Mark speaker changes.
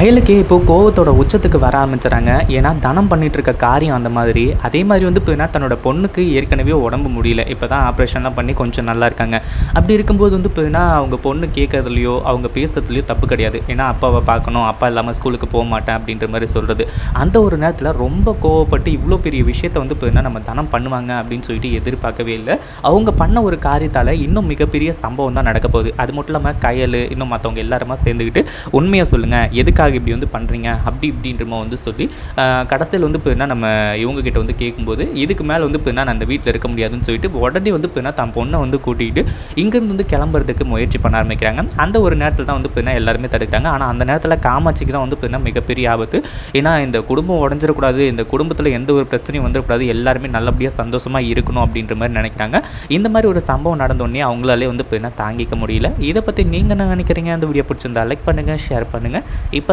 Speaker 1: அயலுக்கே இப்போது கோவத்தோட உச்சத்துக்கு வர ஆரம்பிச்சுறாங்க. ஏன்னா தனம் பண்ணிட்டு இருக்க காரியம் அந்த மாதிரி. அதே மாதிரி வந்து இப்போ என்ன தன்னோட பொண்ணுக்கு ஏற்கனவே உடம்பு முடியல. இப்போ தான் ஆப்ரேஷன்லாம் பண்ணி கொஞ்சம் நல்லா இருக்காங்க. அப்படி இருக்கும்போது வந்து இப்போ என்ன அவங்க பொண்ணு கேட்கறதுலையோ அவங்க பேசுறதுலையோ தப்பு கிடையாது. ஏன்னா அப்பாவை பார்க்கணும். அப்பா இல்லாமல் ஸ்கூலுக்கு போக மாட்டேன் அப்படின்ற மாதிரி சொல்கிறது அந்த ஒரு நேரத்தில் ரொம்ப கோவப்பட்டு இவ்வளோ பெரிய விஷயத்த வந்து இப்போ என்ன நம்ம தனம் பண்ணுவாங்க அப்படின்னு சொல்லிட்டு எதிர்பார்க்கவே இல்லை. அவங்க பண்ண ஒரு காரியத்தால் இன்னும் மிகப்பெரிய சம்பவம் தான் நடக்க போகுது. அது மட்டும் இல்லாமல் கையல் இன்னும் மற்றவங்க எல்லாருமா சேர்ந்துக்கிட்டு உண்மையை சொல்லுங்கள் எதுக்காக இப்படி வந்து பண்ணுறீங்க அப்படி இப்படின்றமோ வந்து சொல்லி கடைசியில் வந்து இப்போ என்ன நம்ம இவங்ககிட்ட வந்து கேட்கும்போது இதுக்கு மேலே வந்து இப்போ என்ன நான் அந்த வீட்டில் இருக்க முடியாதுன்னு சொல்லிட்டு உடனே வந்து இப்போ என்ன தன் பொண்ணை வந்து கூட்டிகிட்டு இங்கேருந்து வந்து கிளம்புறதுக்கு முயற்சி பண்ண ஆரம்பிக்கிறாங்க. அந்த ஒரு நேரத்தில் தான் வந்து இப்போ என்ன எல்லாருமே தடுக்கிறாங்க. ஆனால் அந்த நேரத்தில் காமாட்சிக்கு தான் வந்து இப்போ என்ன மிகப்பெரிய ஆபத்து. ஏன்னா இந்த குடும்பம் உடஞ்சிடக்கூடாது இந்த குடும்பத்தில் எந்த ஒரு பிரச்சனையும் வந்துடக்கூடாது எல்லாருமே நல்லபடியாக சந்தோஷமாக இருக்கணும் அப்படின்ற மாதிரி நினைக்கிறாங்க. இந்த மாதிரி ஒரு சம்பவம் நடந்தோடனே அவங்களாலே வந்து இப்போ என்ன தாங்கிக்க முடியல. இதை பற்றி நீங்கள் என்ன நினைக்கிறீங்க? அந்த வீடியோ பிடிச்சிருந்தா லைக் பண்ணுங்கள் ஷேர் பண்ணுங்கள் இப்போ